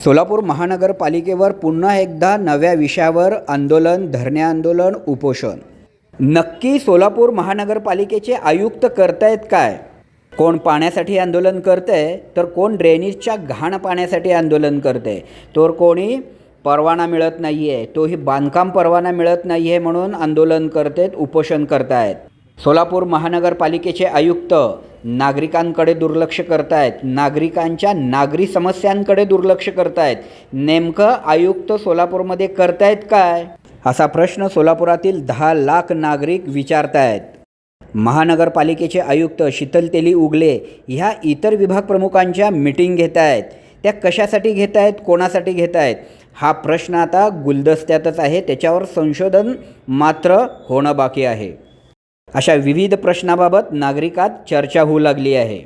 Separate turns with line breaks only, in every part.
सोलापूर महानगरपालिकेवर पुन्हा एकदा नव्या विषयावर आंदोलन धरणे आंदोलन उपोषण. नक्की सोलापूर महानगरपालिकेचे आयुक्त करतायत काय? कोण पाण्यासाठी आंदोलन करतंय? तर कोण ड्रेनेजच्या घाण पाण्यासाठी आंदोलन करते तर कोणी परवाना मिळत नाही आहे तोही बांधकाम परवाना मिळत नाही आहे म्हणून आंदोलन करतायत उपोषण करतायत. सोलापूर महानगरपालिकेचे आयुक्त नागरिकांकडे दुर्लक्ष करतायत नागरिकांच्या नागरी समस्यांकडे दुर्लक्ष करतायत. नेमकं आयुक्त सोलापूरमध्ये करतायत काय? असा प्रश्न सोलापुरातील दहा लाख नागरिक विचारतायत. महानगरपालिकेचे आयुक्त शीतल तेली उगले ह्या इतर विभाग प्रमुखांच्या मिटिंग घेत आहेत त्या कशासाठी घेत आहेत कोणासाठी घेत आहेत हा प्रश्न आता गुलदस्त्यातच आहे त्याच्यावर संशोधन मात्र होणं बाकी आहे. अशा विविध प्रश्नाबाबत नागरिकात चर्चा होऊ लागली आहे.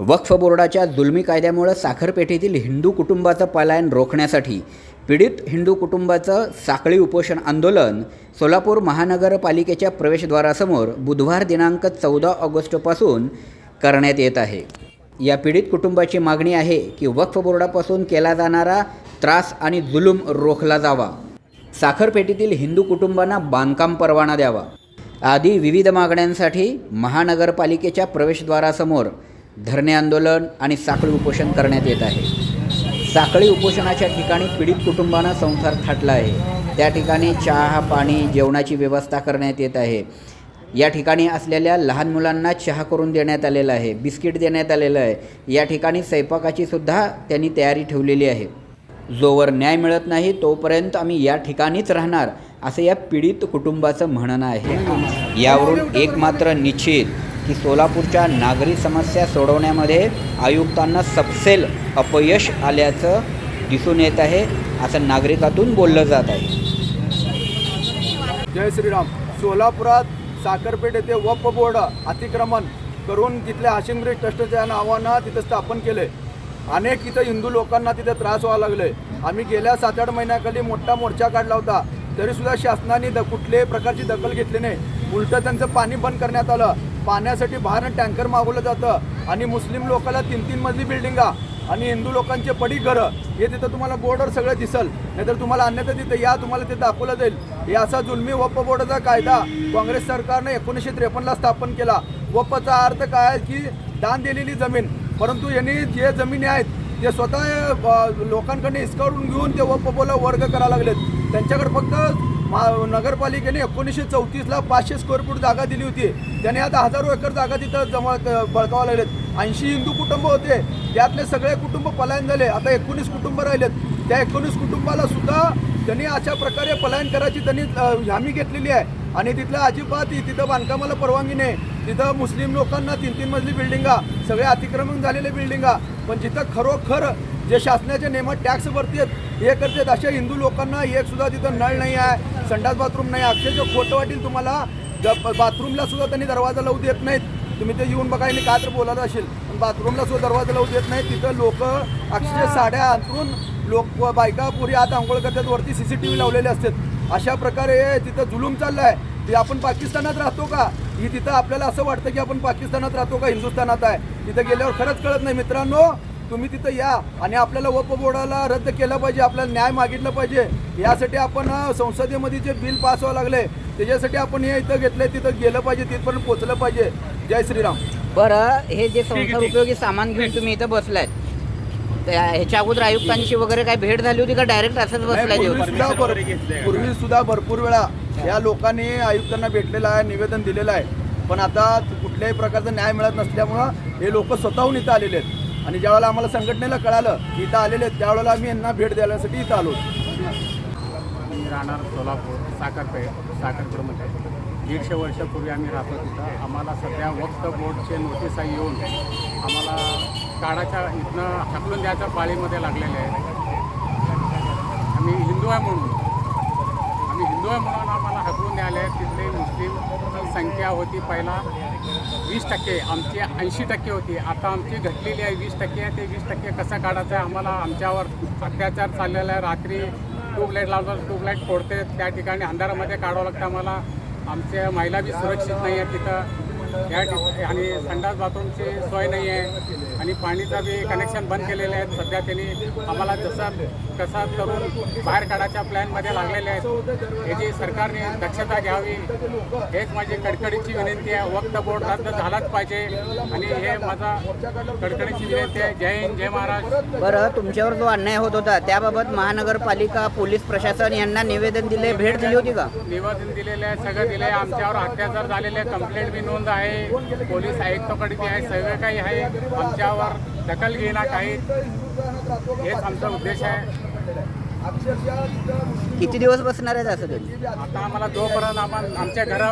वक्फ बोर्डाच्या जुलमी कायद्यामुळं साखरपेठेतील हिंदू कुटुंबाचं पलायन रोखण्यासाठी पीडित हिंदू कुटुंबाचं साखळी उपोषण आंदोलन सोलापूर महानगरपालिकेच्या प्रवेशद्वारासमोर बुधवार दिनांक चौदा ऑगस्टपासून करण्यात येत आहे. या पीडित कुटुंबाची मागणी आहे की वक्फ बोर्डापासून केला जाणारा त्रास आणि जुलूम रोखला जावा. साखरपेटीतील हिंदू कुटुंबांना बांधकाम परवाना द्यावा. आदी विविध मागण्यांसाठी महानगरपालिकेच्या प्रवेशद्वारासमोर धरणे आंदोलन आणि साखळी उपोषण करण्यात येत आहे. साखळी उपोषणाच्या ठिकाणी पीडित कुटुंबांना संसार थाटला आहे. त्या ठिकाणी चहा पाणी जेवणाची व्यवस्था करण्यात येत आहे. या ठिकाणी असलेल्या लहान मुलांना चहा करून देण्यात आलेला आहे बिस्किट देण्यात आलेलं आहे. या ठिकाणी स्वयंपाकाची सुद्धा त्यांनी तयारी ठेवलेली आहे. जोवर न्याय मिळत नाही तोपर्यंत आम्ही या ठिकाणीच राहणार असं या पीडित कुटुंबाचं म्हणणं आहे. यावरून एक मात्र निश्चित की सोलापूरच्या नागरी समस्या सोडवण्यामध्ये आयुक्तांना सपसेल अपयश आल्याचं दिसून येत आहे असं नागरिकातून बोललं जात आहे.
जय श्रीराम. सोलापुरात साखरपेठ येथे वप बोर्ड अतिक्रमण करून तिथल्या हाशिमगरी ट्रस्टच्या नावानं तिथं स्थापन केले. अनेक इथं हिंदू लोकांना तिथे त्रास व्हावा लागले. आम्ही गेल्या सात आठ महिन्याखाली मोठा मोर्चा काढला होता. तरीसुद्धा शासनाने द कुठल्याही प्रकारची दखल घेतली नाही. उलटं त्यांचं पाणी बंद करण्यात आलं. पाण्यासाठी बाहेरनं टँकर मागवलं जातं. आणि मुस्लिम लोकांना तीन तीन मजली बिल्डिंगा आणि हिंदू लोकांचे पडी घरं. हे तिथं तुम्हाला बोर्डवर सगळं दिसल. नाहीतर तुम्हाला अन्यथा तिथं या तुम्हाला ते दाखवलं जाईल. हे असा जुलमी वप्प बोर्डाचा कायदा काँग्रेस सरकारने एकोणीसशे त्रेपन्नला स्थापन केला. वप्पचा अर्थ काय आहे की दान दिलेली जमीन. परंतु यांनी जे जमिनी आहेत ते स्वतः अ, लोकांकडे हिसकावून घेऊन ते वप्पला वर्ग करायला लागलेत. त्यांच्याकडे फक्त मा नगरपालिकेने एकोणीसशे चौतीसला पाचशे स्क्वेअर फूट जागा दिली होती. त्याने आता हजारो एकर जागा तिथं जमा बळकावा लागलेत. ऐंशी हिंदू कुटुंब होते. त्यातले सगळे कुटुंब पलायन झाले. आता एकोणीस कुटुंब राहिलेत. त्या एकोणीस कुटुंबाला सुद्धा त्यांनी अशा प्रकारे पलायन करायची त्यांनी हमी घेतलेली आहे. आणि तिथलं अजिबात तिथं बांधकामाला परवानगी नाही. तिथं मुस्लिम लोकांना तीन तीन मजली बिल्डिंगा सगळ्या अतिक्रमण झालेल्या बिल्डिंगा पण जिथं खरोखर जे शासनाच्या नियमात टॅक्स भरतेत हे करतात. अशा हिंदू लोकांना एक सुद्धा तिथं नळ नाही आहे संडास बाथरूम नाही अक्षरशः खोटं वाटेल तुम्हाला. बाथरूमला सुद्धा त्यांनी दरवाजा लावू देत नाहीत. तुम्ही ते येऊन बघा यांनी काय तर बोलायला असेल. पण बाथरूमला सुद्धा दरवाजा लावू देत नाहीत. तिथं लोक अक्षरशः साड्या अंतरून लोक बायका पुरी आत आंघोळ करतात. वरती सी सी टी व्ही लावलेले असतात. अशा प्रकारे तिथं जुलूम चाललाय. की आपण पाकिस्तानात राहतो का? ही तिथं आपल्याला असं वाटतं की आपण पाकिस्तानात राहतो का? हिंदुस्थानात आहे. तिथं गेल्यावर खरंच कळत नाही. मित्रांनो तुम्ही तिथं या आणि आपल्याला वप बोर्डाला रद्द केलं पाहिजे आपल्याला न्याय मागितलं पाहिजे. यासाठी आपण संसदेमध्ये जे बिल पास व्हावं लागले त्याच्यासाठी आपण हे इथं घेतलंय तिथं गेलं पाहिजे तिथपर्यंत पोहोचलं पाहिजे. जय श्रीराम.
बरं हे जे संसार उपयोगी सामान घेऊन तुम्ही इथं बसलाय ह्याच्या अगोदर आयुक्तांची वगैरे काय भेट झाली होती का डायरेक्ट असंच बसलाय
पूर्वी सुद्धा भरपूर वेळा या लोकांनी आयुक्तांना भेटलेलं आहे निवेदन दिलेलं आहे. पण आता कुठल्याही प्रकारचा न्याय मिळत नसल्यामुळं हे लोक स्वतःहून इथं आलेले आहेत. आणि ज्यावेळेला आम्हाला संघटनेला कळालं की इथं आलेले आहेत त्यावेळेला आम्ही यांना भेट द्यायसाठी इथं आलो.
मी राहणार सोलापूर साखरपेठ साखरपूरमध्ये दीडशे वर्षापूर्वी आम्ही राहतो तिथं. आम्हाला सध्या वक्त बोर्डचे नोटिसा येऊन. आम्हाला काळाच्या इथनं हाकलून द्यायच्या पाळीमध्ये लागलेले आहे आम्ही हिंदू आहे म्हणून. आम्ही हिंदू आहे म्हणून आम्हाला हाकलून द्यायला आहे तिथले मुस्लिम संख्या होती पहिला वीस टक्के आमची ऐंशी टक्के होती. आता आमची घटलेली आहे वीस टक्के. आहे ते वीस टक्के कसं काढायचं आहे आम्हाला आमच्यावर अत्याचार चाललेला आहे. रात्री ट्यूबलाईट लावतात ट्यूबलाईट फोडते त्या ठिकाणी अंधारामध्ये काढावं लागतं आम्हाला. आमच्या महिला बी सुरक्षित नाही आहेत तिथं. या ठिकाणी आणि संडास बाथरूमची सोय नाही आहे. आणि पाणीचं बी कनेक्शन बंद केलेले आहेत. सध्या त्यांनी आम्हाला जसा कसा करून बाहेर काढायच्या प्लॅनमध्ये लागलेले आहेत. याची सरकारने दक्षता घ्यावी हेच माझी कडकडीची विनंती आहे. वक्त बोर्ड रद्द झालाच पाहिजे. आणि हे माझा कडकडीची विनंती आहे. जय हिंद जय महाराष्ट्र.
बरं तुमच्यावर जो अन्याय होत होता त्याबाबत महानगरपालिका पोलीस प्रशासन यांना निवेदन दिले भेट दिली होती का?
निवेदन दिलेले आहे सगळं दिले आहे आमच्यावर अत्याचार झालेले कंप्लेंट बी नोंद आहे. पोलीस आयुक्ताकडे बी आहे सगळं काही आहे. आमच्यावर दखल घेणार काही हेच आमचा उद्देश आहे.
किती दिवस बसणार आहेत असं तुम्ही?
आता आम्हाला जोपर्यंत आम्हाला आमच्या घरा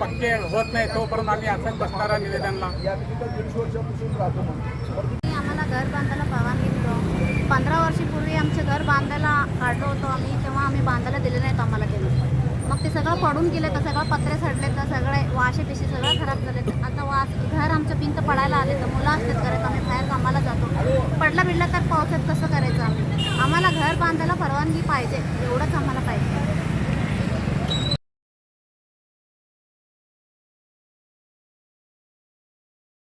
पक्के होत नाही तोपर्यंत आम्ही असंच बसणार आहे निवेदनला.
आम्हाला घर बांधायला परवानगी दिलो. पंधरा वर्षापूर्वी आमचे घर बांधायला काढलो होतो आम्ही तेव्हा आम्ही बांधायला दिले नाहीत आम्हाला मग ते सगळं पडून गेले तर सगळं पत्रे सडले तर सगळे वाशे पिशे सगळं खराब झाले आता वास घर आमचं भिंत पडायला आले तर मुलं असतात करायचं आम्ही बाहेर कामाला जातो. पडला बिडला तर पावसात कसं करायचं आम्ही? आम्हाला घर बांधायला परवानगी पाहिजे एवढंच आम्हाला पाहिजे.